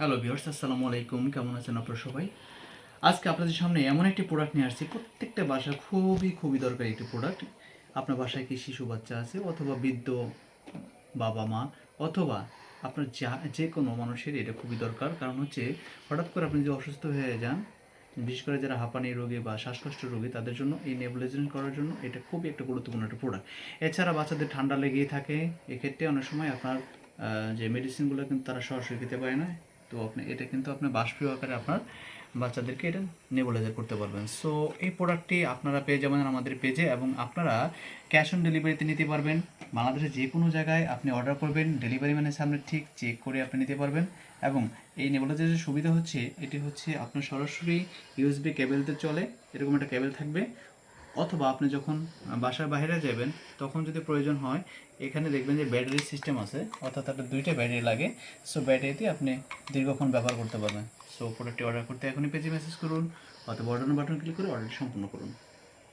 Hello viewers আসসালামু আলাইকুম। কেমন আছেন আপনারা সবাই? আজকে আপনাদের সামনে এমন একটি প্রোডাক্ট নিয়ে আসছি। প্রত্যেকটা বাসা খুবই খুবই দরকারি একটি প্রোডাক্ট আপনার বাসায় কি শিশু বাচ্চা আছে অথবা বৃদ্ধ বাবা মা, অথবা আপনার যা যে কোনো মানুষের এটা খুবই দরকার। কারণ হচ্ছে হঠাৎ করে আপনি যদি অসুস্থ হয়ে যান, বিশেষ করে যারা হাঁপানি রোগী বা শ্বাসকষ্ট রোগী, তাদের জন্য এই নেবুলাইজেশন করার জন্য এটা খুবই একটা গুরুত্বপূর্ণ একটা প্রোডাক্ট এছাড়া বাচ্চাদের ঠান্ডা লেগেই থাকে। এক্ষেত্রে অনেক সময় আপনার যে মেডিসিনগুলো কিন্তু তারা সরাসরি খেতে পারে না। তো আপনি, এটা কিন্তু আপনার বাষ্পীয় আকারে আপনার বাচ্চাদেরকে এটা নেবুলাইজার করতে পারবেন। সো এই প্রোডাক্টটি আপনারা পেয়ে যাবেন আমাদের পেজে এবং আপনারা ক্যাশ অন ডেলিভারিতে নিতে পারবেন। বাংলাদেশের যে কোনো জায়গায় আপনি অর্ডার করবেন ডেলিভারি ম্যানের সামনে ঠিক চেক করে আপনি নিতে পারবেন এবং এই নেবুলাইজারের সুবিধা হচ্ছে, এটি হচ্ছে আপনার সরাসরি ইউএসবি কেবেলতে চলে, এরকম একটা কেবল থাকবে। অথবা আপনি যখন বাসার বাইরে যাবেন, তখন যদি প্রয়োজন হয়, এখানে দেখবেন যে ব্যাটারি সিস্টেম আছে, অর্থাৎ আপনার দুইটা ব্যাটারি লাগে সো ব্যাটারিতে আপনি দীর্ঘক্ষণ ব্যবহার করতে পারবেন। সো প্রোডাক্টটি অর্ডার করতে এখনই পেজে মেসেজ করুন, অথবা অর্ডার বাটন ক্লিক করে অর্ডারটি সম্পূর্ণ করুন।